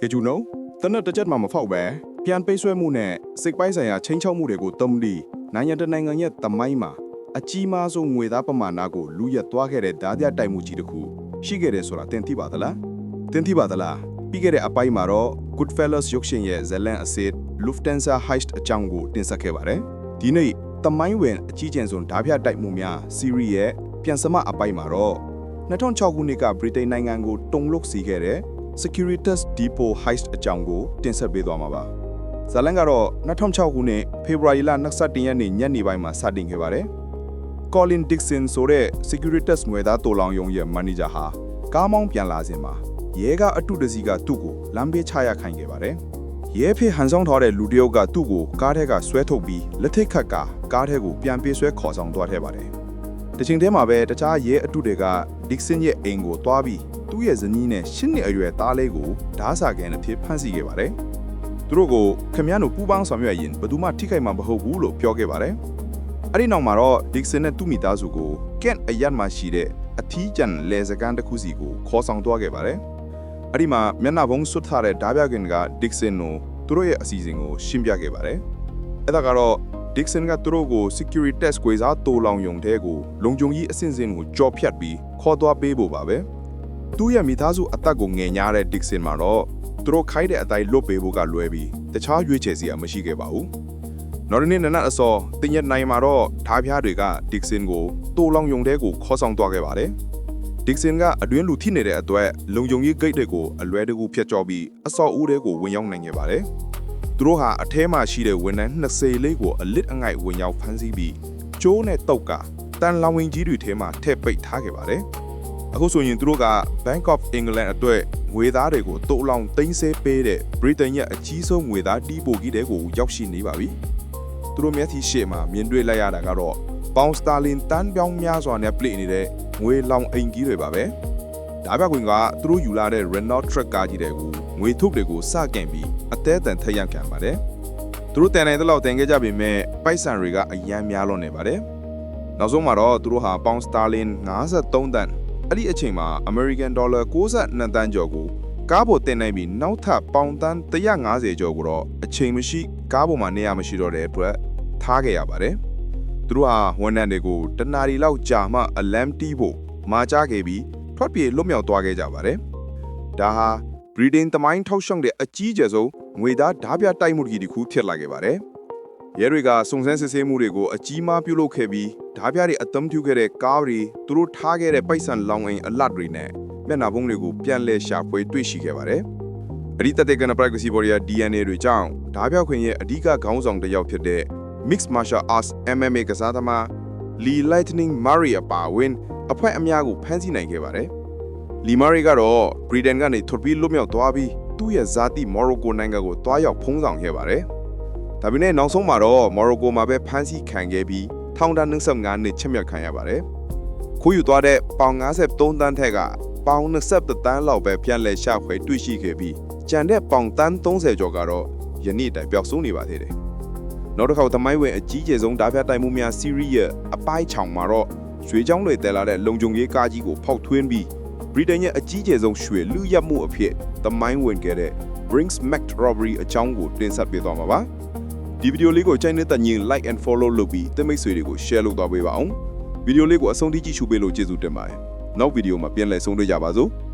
ကဲကျူနိုတနက်တစ်ချက်မှမဖောက်ပဲပြန်ပိတ်ဆွဲမှုနဲ့စိတ်ပိုင်းဆိုင်ရာချင်းချောက်မှုတွေကိုတုံးပြီးနိုင်ငံတကာနိုင်ငံရဲ့တမိုင်းမှာအကြီးမားဆုံးငွေသားပမာဏကိုလူရက်သွားခဲ့တဲ့ဓာတ်ပြတိုက်မှုကြီးတစ်ခုရှိခဲ့တယ်ဆိုတာသင်သိပါသလားသင်သိပါသလားပြီးခဲ့တဲ့အပိုင်းမှာတော့ Goodfellas ရုပ်ရှင်ရဲ့ဇလန်အစစ် Lufthansa heist အကြောင်းကိုတင်ဆက်ခဲ့ပါတယ်ဒီနေ့တမိုင်းဝင်အကြီးကျယ်ဆုံးဓာတ်ပြတိုက်မှုများ series ရဲ့ပြန်စမအပိုင်းမှာတော့2006ခုနှစ်ကဗြိတိန်နိုင်ငံကိုတုံလုတ်စီခဲ့တဲ့ Securitas Depot heist အကြောင်းကိုတင်ဆက်ပေးသွားမှာပါ။ဇာလန်ကတော့2006ခုနှစ်ဖေဖော်ဝါရီလ22ရက်နေ့ညနေပိုင်းမှာစတင်ခဲ့ပါတယ်။ Colin Dixon ဆိုတဲ့ Securitas ငွေသားတိုလောင်ယုံရဲ့မန်နေဂျာဟာကားမောင်းပြန်လာစဉ်မှာရဲကအတုတစီကသူ့ကိုလမ်းဘေးချရခိုင်ခဲ့ပါတယ်။ရဲဖေဟန်ဆောင်ထားတဲ့လူတစ်ယောက်ကသူ့ကိုကားထဲကဆွဲထုတ်ပြီးလက်ထိတ်ခတ်ကာကားထဲကိုပြန်ပြေးဆွဲခေါ်ဆောင်သွားခဲ့ပါတယ်။တချိန်တည်းမှာပဲတခြားရဲအတုတွေက Dixon ရဲ့အိမ်ကိုတွားပြီး သူ့ရဲ့ဇနီးနဲ့ရှစ်နှစ်အရွယ်သားလေးကိုဓားစာကန်အဖြစ်ဖမ်းဆီးခဲ့ပါတယ်။သူတို့ကိုခင်ဗျားတို့ပူးပေါင်းဆောင်ရွက်ရင်ဘယ်သူမှထိခိုက်မှာမဟုတ်ဘူးလို့ပြောခဲ့ပါတယ်။အဲ့ဒီနောက်မှာတော့ Dixon နဲ့သူ့မိသားစုကို Kent အရက်မှာရှိတဲ့အထီးကျန်လေစကန်တစ်ခုစီကိုခေါ်ဆောင်သွားခဲ့ပါတယ်။အဲ့ဒီမှာမျက်နှာဖုံးဆွတ်ထားတဲ့ဓာပြခင်က Dixon ကိုသူတို့ရဲ့အစီအစဉ်ကိုရှင်းပြခဲ့ပါတယ်။အဲ့ဒါကတော့ Dixon ကသူတို့ကို security test ကိုစားတိုးလောင်ယုံတဲ့ကိုလုံခြုံရေးအဆင့်ဆင့်ကိုကြော်ဖြတ်ပြီးခေါ်သွားပေးဖို့ပါပဲ။ သူ့ရဲ့မိသားစုအသက်ကိုငယ်ညားတဲ့ Dixon မှာတော့သူတို့ခိုင်းတဲ့အတိုင်းလွတ်ပေးဖို့ကလွဲပြီးတခြားရွေးချယ်စရာမရှိခဲ့ပါဘူး။နောက်တစ်နေ့နနက်အစောတင်ရက်နိုင်မှာတော့ဓားပြားတွေက Dixon ကိုတိုးလောင်ယုံတဲ့ကိုခေါ်ဆောင်သွားခဲ့ပါတယ်။ Dixon ကအတွင်းလူထိနေတဲ့အတွက်လုံခြုံရေးဂိတ်တွေကိုအလွဲတကူဖျက်ကျော်ပြီးအစော်ဦးတွေကိုဝင်ရောက်နိုင်ခဲ့ပါတယ်။သူတို့ဟာအထဲမှာရှိတဲ့ဝန်ထမ်း20လေးကိုအလစ်အငိုက်ဝင်ရောက်ဖမ်းဆီးပြီးကျိုးနဲ့တုတ်ကတန်လောင်ဝင်ကြီးတွေထဲမှာထည့်ပိတ်ထားခဲ့ပါတယ်။ အခုဆိုရင်သူတို့က Bank of England အတွက်ငွေသားတွေကိုတိုးလောင်သိမ်းဆည်းပေးတဲ့ Britain ရဲ့အကြီးဆုံးငွေသားတီးပိုကြီးတွေကိုရောက်ရှိနေပါပြီ။သူတို့မျက်စိရှေ့မှာမြင်တွေ့လိုက်ရတာကတော့ပေါင်စတာလင်တန်းပြောင်းများစွာနဲ့ပြိနေတဲ့ငွေလောင်အိမ်ကြီးတွေပါပဲ။ဒါပြကွင်ကသူတို့ယူလာတဲ့ Renault truck ကားကြီးတွေကိုငွေထုတ်တွေကိုစကန်ပြီးအသေးအတန်ထက်ရခံပါတယ်။သူတို့တန်နိုင်တဲ့လောက်တန်ခဲ့ကြပေမဲ့ပိုက်ဆံတွေကအယမ်းများလွန်နေပါတယ်။နောက်ဆုံးမှာတော့သူတို့ဟာပေါင်စတာလင်53တန် အဲ့ဒီအချိန်မှာ American Dollar 62တန်းကျော်ကိုကားပေါ်တင်နိုင်ပြီးနောက်ထပ်ပေါင်တန်း150ကျော်ကိုတော့အချိန်မရှိကားပေါ်မှာနေရာမရှိတော့တဲ့အတွက်ထားခဲ့ရပါတယ်။သူတို့ဟာဝန်ထမ်းတွေကိုတနာရီလောက်ကြာမှအလမ်တီးဖို့မာကြခဲ့ပြီးထွက်ပြေးလွတ်မြောက်သွားခဲ့ကြပါတယ်။ဒါဟာ Britain တမိုင်းထောက်ရှုံတဲ့အကြီးကျယ်ဆုံးငွေသားဓားပြတိုက်မှုကြီးတစ်ခုဖြစ်လာခဲ့ပါတယ်။ရဲတွေကစုံစမ်းစစ်ဆေးမှုတွေကိုအကြီးမားပြုလုပ်ခဲ့ပြီး ဓားပြတွေအသုံးပြုခဲ့တဲ့ကားတွေသူတို့ထားခဲ့တဲ့ပိုက်ဆံလောင်အိမ်အလတ်တွေနဲ့မျက်နှာဖုံးတွေကိုပြန်လည်ရှာဖွေတွေ့ရှိခဲ့ပါတယ်။အဒီတတဲ့ကန privacy body ရဲ့ DNA တွေကြောင့်ဓားပြခွင်ရဲ့အဓိကခေါင်းဆောင်တစ်ယောက်ဖြစ်တဲ့ Mixed Martial Arts MMA ကစားသမား Lee Lightning Murray အပါအဝင်အဖွဲ့အများကိုဖမ်းဆီးနိုင်ခဲ့ပါတယ်။ Lee Murray ကတော့ Britain ကနေထွက်ပြေးလွတ်မြောက်သွားပြီးသူ့ရဲ့ဇာတိ Morocco နိုင်ငံကိုတွားရောက်ဖုံးဆောင်ခဲ့ပါတယ်။ဒါပေမဲ့နောက်ဆုံးမှာတော့ Morocco မှာပဲဖမ်းဆီးခံခဲ့ပြီး ထောင်ဒဏ်25နှစ်ချမှတ်ခံရပါတယ်။ခိုးယူသွားတဲ့ပေါင်53တန်းထက်ကပေါင်20တန်းလောက်ပဲပြန်လည်ရှာဖွေတွေ့ရှိခဲ့ပြီးကျန်တဲ့ပေါင်တန်း30ကျော်ကတော့ယနေ့တိုင်ပျောက်ဆုံးနေပါသေးတယ်။နောက်တစ်ခါသမိုင်းဝင်အကြီးကျယ်ဆုံးဓာတ်ပြတိုက်မှုများ series ရဲ့အပိုင်းချောင်မှာတော့ရွှေချောင်းတွေတဲလာတဲ့လုံခြုံရေးကားကြီးကိုဖောက်ထွင်းပြီးဗြိတိန်ရဲ့အကြီးကျယ်ဆုံးရွှေလူရက်မှုအဖြစ်သမိုင်းဝင်ခဲ့တဲ့ Brinks Mac Robbery အကြောင်းကိုတင်ဆက်ပေးသွားမှာပါ။ ဒီဗီဒီယိုလေးကိုကြိုက်နေတဲ့ညင် like and follow လုပ်ပြီးတင်မိတ်ဆွေတွေကို share လုပ်သွားပေးပါအောင်။ဗီဒီယိုလေးကိုအဆုံးထိကြည့်ရှုပေးလို့ကျေးဇူးတင်ပါတယ်။နောက်ဗီဒီယိုမှာပြန်လည်ဆုံတွေ့ကြပါစို့။